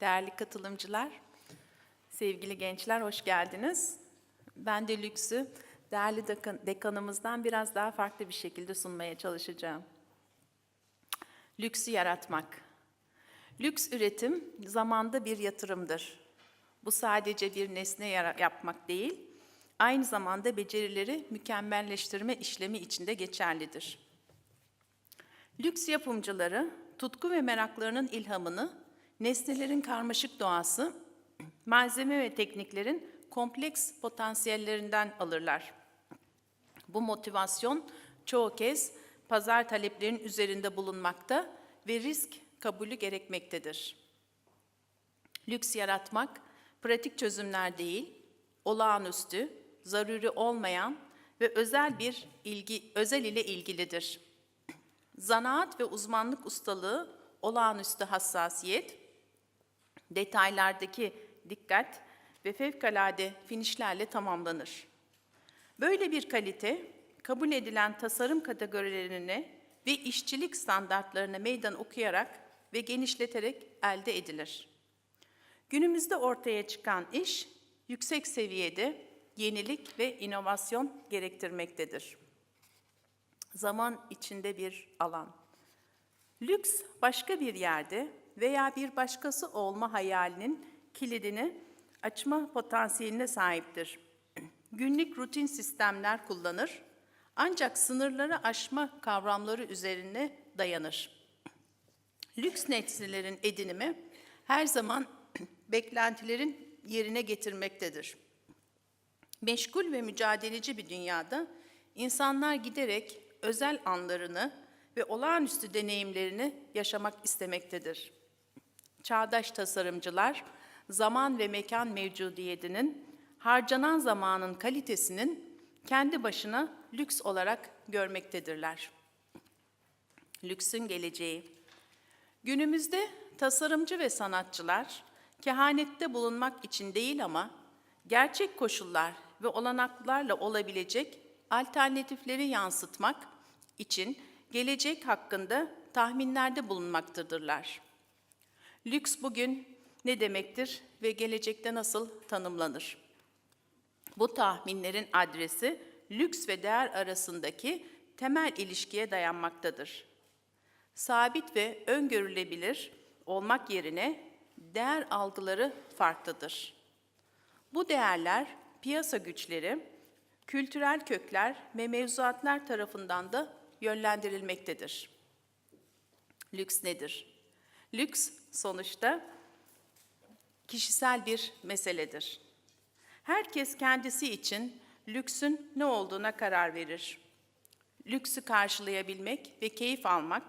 Değerli katılımcılar, sevgili gençler hoş geldiniz. Ben de lüksü değerli dekan- dekanımızdan biraz daha farklı bir şekilde sunmaya çalışacağım. Lüksü yaratmak. Lüks üretim zamanda bir yatırımdır. Bu sadece bir nesne yapmak değil, aynı zamanda becerileri mükemmelleştirme işlemi içinde geçerlidir. Lüks yapımcıları tutku ve meraklarının ilhamını nesnelerin karmaşık doğası, malzeme ve tekniklerin kompleks potansiyellerinden alırlar. Bu motivasyon çoğu kez pazar taleplerinin üzerinde bulunmakta ve risk kabulü gerekmektedir. Lüks yaratmak pratik çözümler değil, olağanüstü, zaruri olmayan ve özel bir ilgi özel ile ilgilidir. Zanaat ve uzmanlık ustalığı, olağanüstü hassasiyet, detaylardaki dikkat ve fevkalade finişlerle tamamlanır. Böyle bir kalite, kabul edilen tasarım kategorilerine ve işçilik standartlarına meydan okuyarak ve genişleterek elde edilir. Günümüzde ortaya çıkan iş, yüksek seviyede yenilik ve inovasyon gerektirmektedir zaman içinde bir alan. Lüks başka bir yerde veya bir başkası olma hayalinin kilidini açma potansiyeline sahiptir. Günlük rutin sistemler kullanır ancak sınırları aşma kavramları üzerine dayanır. Lüks nesnelerin edinimi her zaman beklentilerin yerine getirmektedir. Meşgul ve mücadeleci bir dünyada insanlar giderek özel anlarını ve olağanüstü deneyimlerini yaşamak istemektedir. Çağdaş tasarımcılar zaman ve mekan mevcudiyetinin harcanan zamanın kalitesinin kendi başına lüks olarak görmektedirler. Lüksün geleceği. Günümüzde tasarımcı ve sanatçılar kehanette bulunmak için değil ama gerçek koşullar ve olanaklarla olabilecek alternatifleri yansıtmak için gelecek hakkında tahminlerde bulunmaktadırlar. Lüks bugün ne demektir ve gelecekte nasıl tanımlanır? Bu tahminlerin adresi lüks ve değer arasındaki temel ilişkiye dayanmaktadır. Sabit ve öngörülebilir olmak yerine değer algıları farklıdır. Bu değerler piyasa güçleri, kültürel kökler ve mevzuatlar tarafından da yönlendirilmektedir. Lüks nedir? Lüks sonuçta kişisel bir meseledir. Herkes kendisi için lüksün ne olduğuna karar verir. Lüksü karşılayabilmek ve keyif almak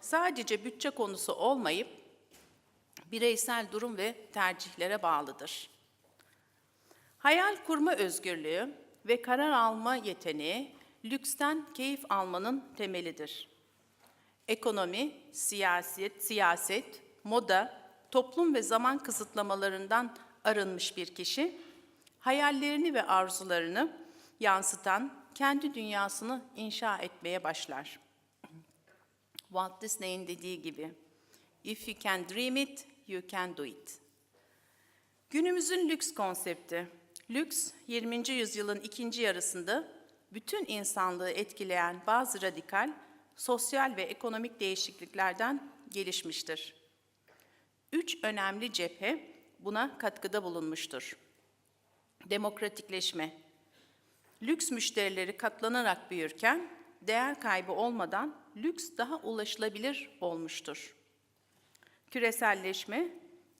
sadece bütçe konusu olmayıp bireysel durum ve tercihlere bağlıdır. Hayal kurma özgürlüğü ve karar alma yeteneği lüksten keyif almanın temelidir. Ekonomi, siyaset, siyaset, moda, toplum ve zaman kısıtlamalarından arınmış bir kişi, hayallerini ve arzularını yansıtan kendi dünyasını inşa etmeye başlar. Walt Disney'in dediği gibi, If you can dream it, you can do it. Günümüzün lüks konsepti. Lüks, 20. yüzyılın ikinci yarısında bütün insanlığı etkileyen bazı radikal, sosyal ve ekonomik değişikliklerden gelişmiştir. Üç önemli cephe buna katkıda bulunmuştur. Demokratikleşme. Lüks müşterileri katlanarak büyürken, değer kaybı olmadan lüks daha ulaşılabilir olmuştur. Küreselleşme,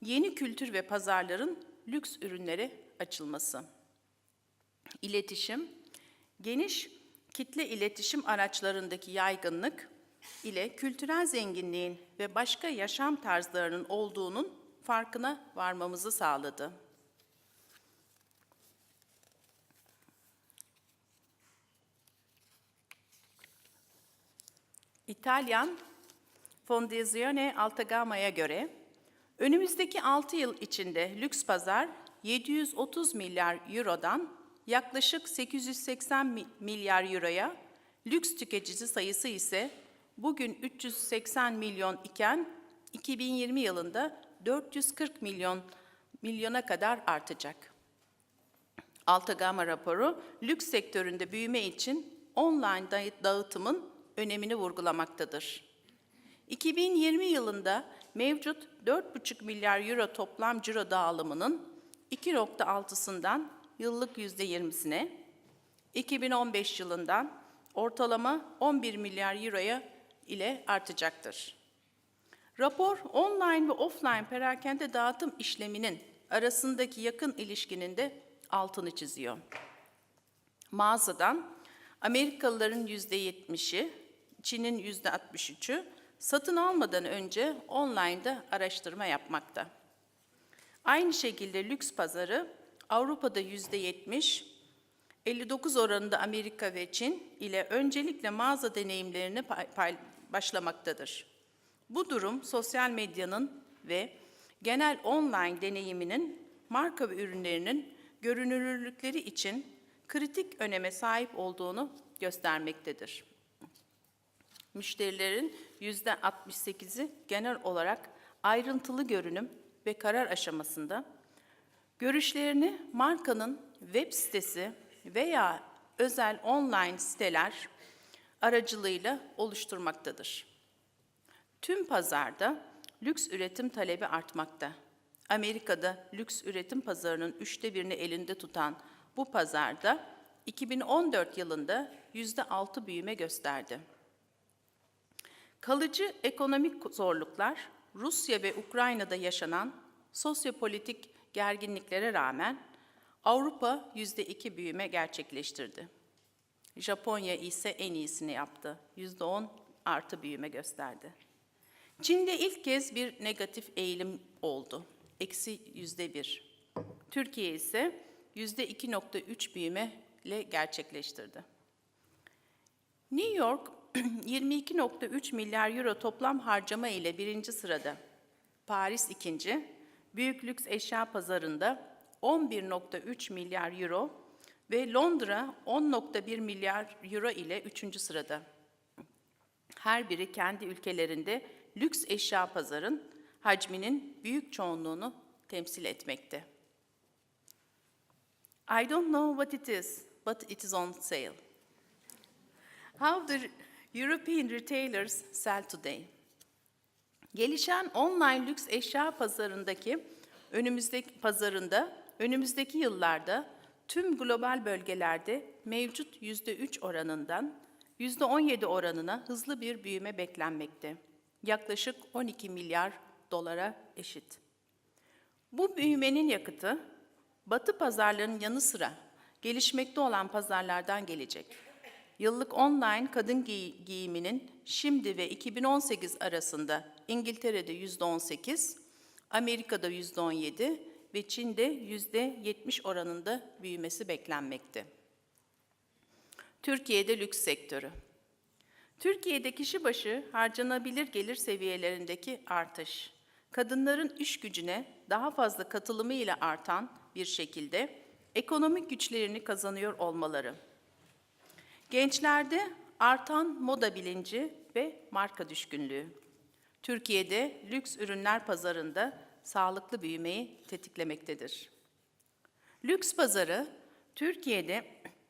yeni kültür ve pazarların lüks ürünlere açılması. İletişim, geniş kitle iletişim araçlarındaki yaygınlık ile kültürel zenginliğin ve başka yaşam tarzlarının olduğunun farkına varmamızı sağladı. İtalyan Fondazione Altagama'ya göre önümüzdeki 6 yıl içinde lüks pazar 730 milyar eurodan yaklaşık 880 mi- milyar euroya, lüks tüketici sayısı ise bugün 380 milyon iken 2020 yılında 440 milyon milyona kadar artacak. Alta raporu lüks sektöründe büyüme için online dağıtımın önemini vurgulamaktadır. 2020 yılında mevcut 4,5 milyar euro toplam ciro dağılımının 2.6'sından yıllık %20'sine, 2015 yılından ortalama 11 milyar euroya ile artacaktır. Rapor, online ve offline perakende dağıtım işleminin arasındaki yakın ilişkinin de altını çiziyor. Mağazadan Amerikalıların yüzde yetmişi, Çin'in yüzde 63'ü satın almadan önce online'da araştırma yapmakta. Aynı şekilde lüks pazarı Avrupa'da yüzde 70, 59 oranında Amerika ve Çin ile öncelikle mağaza pay- başlamaktadır. Bu durum sosyal medyanın ve genel online deneyiminin marka ve ürünlerinin görünürlükleri için kritik öneme sahip olduğunu göstermektedir. Müşterilerin yüzde 68'i genel olarak ayrıntılı görünüm ve karar aşamasında görüşlerini markanın web sitesi veya özel online siteler aracılığıyla oluşturmaktadır. Tüm pazarda lüks üretim talebi artmakta. Amerika'da lüks üretim pazarının üçte birini elinde tutan bu pazarda 2014 yılında yüzde altı büyüme gösterdi. Kalıcı ekonomik zorluklar, Rusya ve Ukrayna'da yaşanan sosyopolitik gerginliklere rağmen Avrupa yüzde iki büyüme gerçekleştirdi. Japonya ise en iyisini yaptı. Yüzde on artı büyüme gösterdi. Çin'de ilk kez bir negatif eğilim oldu. Eksi yüzde bir. Türkiye ise yüzde 2.3 büyüme ile gerçekleştirdi. New York 22.3 milyar euro toplam harcama ile birinci sırada. Paris ikinci. Büyük lüks eşya pazarında 11.3 milyar euro ve Londra 10.1 milyar euro ile üçüncü sırada. Her biri kendi ülkelerinde lüks eşya pazarın hacminin büyük çoğunluğunu temsil etmekte. I don't know what it is, but it is on sale. How the European retailers sell today. Gelişen online lüks eşya pazarındaki önümüzdeki pazarında önümüzdeki yıllarda tüm global bölgelerde mevcut %3 oranından %17 oranına hızlı bir büyüme beklenmekte. Yaklaşık 12 milyar dolara eşit. Bu büyümenin yakıtı Batı pazarlarının yanı sıra gelişmekte olan pazarlardan gelecek. Yıllık online kadın giy- giyiminin şimdi ve 2018 arasında İngiltere'de %18, Amerika'da %17 ve Çin'de %70 oranında büyümesi beklenmekte. Türkiye'de lüks sektörü. Türkiye'de kişi başı harcanabilir gelir seviyelerindeki artış, kadınların iş gücüne daha fazla katılımı ile artan bir şekilde ekonomik güçlerini kazanıyor olmaları. Gençlerde artan moda bilinci ve marka düşkünlüğü. Türkiye'de lüks ürünler pazarında sağlıklı büyümeyi tetiklemektedir. Lüks pazarı Türkiye'de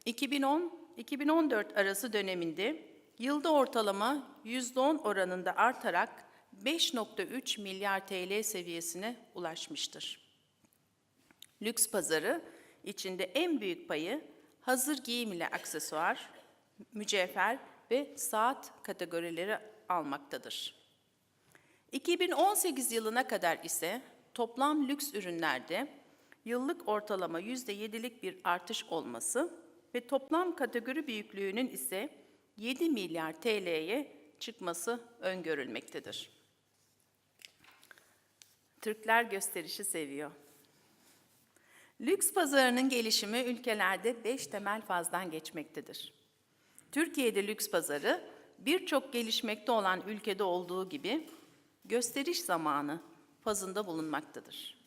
2010-2014 arası döneminde yılda ortalama %10 oranında artarak 5.3 milyar TL seviyesine ulaşmıştır. Lüks pazarı içinde en büyük payı hazır giyim ile aksesuar, mücevher ve saat kategorileri almaktadır. 2018 yılına kadar ise toplam lüks ürünlerde yıllık ortalama %7'lik bir artış olması ve toplam kategori büyüklüğünün ise 7 milyar TL'ye çıkması öngörülmektedir. Türkler gösterişi seviyor. Lüks pazarının gelişimi ülkelerde beş temel fazdan geçmektedir. Türkiye'de lüks pazarı birçok gelişmekte olan ülkede olduğu gibi gösteriş zamanı fazında bulunmaktadır.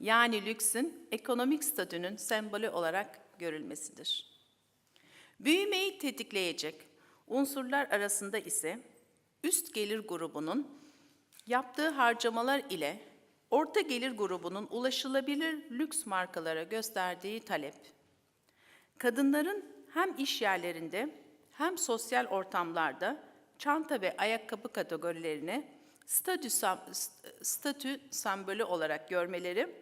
Yani lüksün ekonomik statünün sembolü olarak görülmesidir. Büyümeyi tetikleyecek unsurlar arasında ise üst gelir grubunun yaptığı harcamalar ile orta gelir grubunun ulaşılabilir lüks markalara gösterdiği talep. Kadınların hem iş yerlerinde hem sosyal ortamlarda çanta ve ayakkabı kategorilerini statü, statü sembolü olarak görmeleri,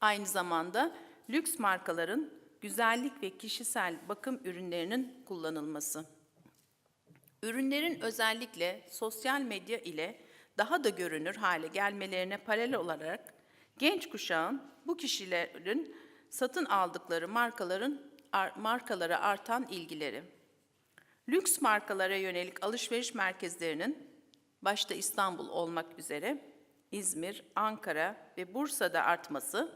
aynı zamanda lüks markaların güzellik ve kişisel bakım ürünlerinin kullanılması. Ürünlerin özellikle sosyal medya ile daha da görünür hale gelmelerine paralel olarak genç kuşağın bu kişilerin satın aldıkları markaların ar- markalara artan ilgileri. Lüks markalara yönelik alışveriş merkezlerinin başta İstanbul olmak üzere İzmir, Ankara ve Bursa'da artması,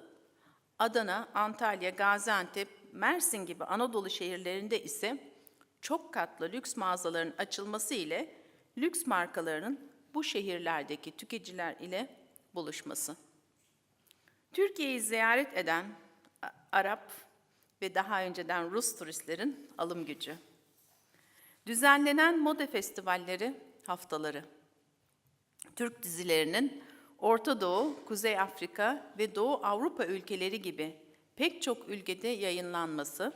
Adana, Antalya, Gaziantep, Mersin gibi Anadolu şehirlerinde ise çok katlı lüks mağazaların açılması ile lüks markalarının bu şehirlerdeki tüketiciler ile buluşması. Türkiye'yi ziyaret eden Arap ve daha önceden Rus turistlerin alım gücü. Düzenlenen moda festivalleri haftaları. Türk dizilerinin Orta Doğu, Kuzey Afrika ve Doğu Avrupa ülkeleri gibi pek çok ülkede yayınlanması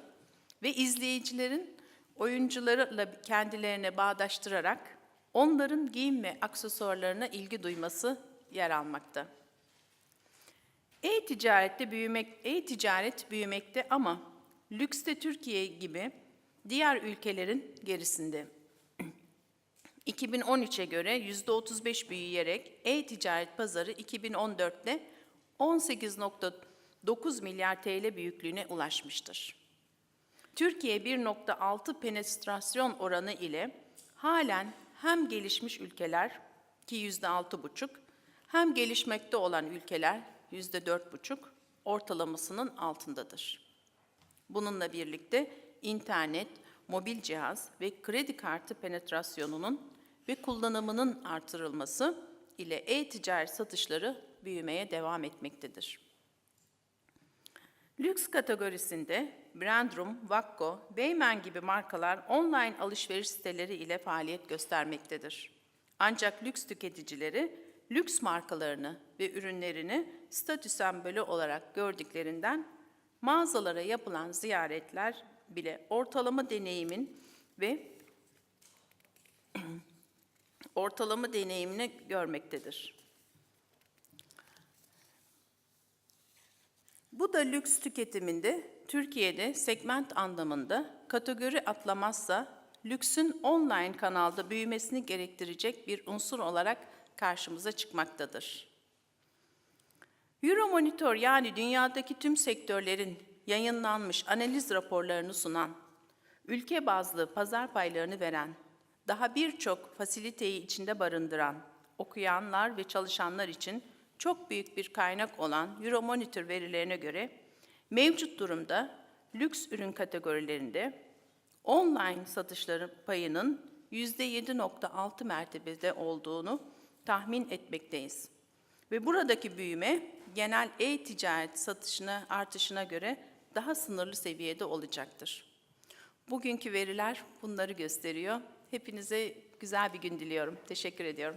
ve izleyicilerin oyuncularla kendilerine bağdaştırarak onların giyim ve aksesuarlarına ilgi duyması yer almakta. E-ticarette büyümek, e-ticaret büyümekte ama lükste Türkiye gibi diğer ülkelerin gerisinde. 2013'e göre %35 büyüyerek e-ticaret pazarı 2014'te 18.9 milyar TL büyüklüğüne ulaşmıştır. Türkiye 1.6 penetrasyon oranı ile halen hem gelişmiş ülkeler ki %6,5 hem gelişmekte olan ülkeler %4,5 ortalamasının altındadır. Bununla birlikte internet, mobil cihaz ve kredi kartı penetrasyonunun ve kullanımının artırılması ile e-ticaret satışları büyümeye devam etmektedir. Lüks kategorisinde Brandrum, Vakko, Beymen gibi markalar online alışveriş siteleri ile faaliyet göstermektedir. Ancak lüks tüketicileri lüks markalarını ve ürünlerini statü sembolü olarak gördüklerinden mağazalara yapılan ziyaretler bile ortalama deneyimin ve ortalama deneyimini görmektedir. Bu da lüks tüketiminde Türkiye'de segment anlamında kategori atlamazsa lüksün online kanalda büyümesini gerektirecek bir unsur olarak karşımıza çıkmaktadır. Euromonitor yani dünyadaki tüm sektörlerin yayınlanmış analiz raporlarını sunan, ülke bazlı pazar paylarını veren, daha birçok fasiliteyi içinde barındıran, okuyanlar ve çalışanlar için çok büyük bir kaynak olan Euromonitor verilerine göre mevcut durumda lüks ürün kategorilerinde online satışları payının %7.6 mertebede olduğunu tahmin etmekteyiz. Ve buradaki büyüme genel e-ticaret satışına artışına göre daha sınırlı seviyede olacaktır. Bugünkü veriler bunları gösteriyor. Hepinize güzel bir gün diliyorum. Teşekkür ediyorum.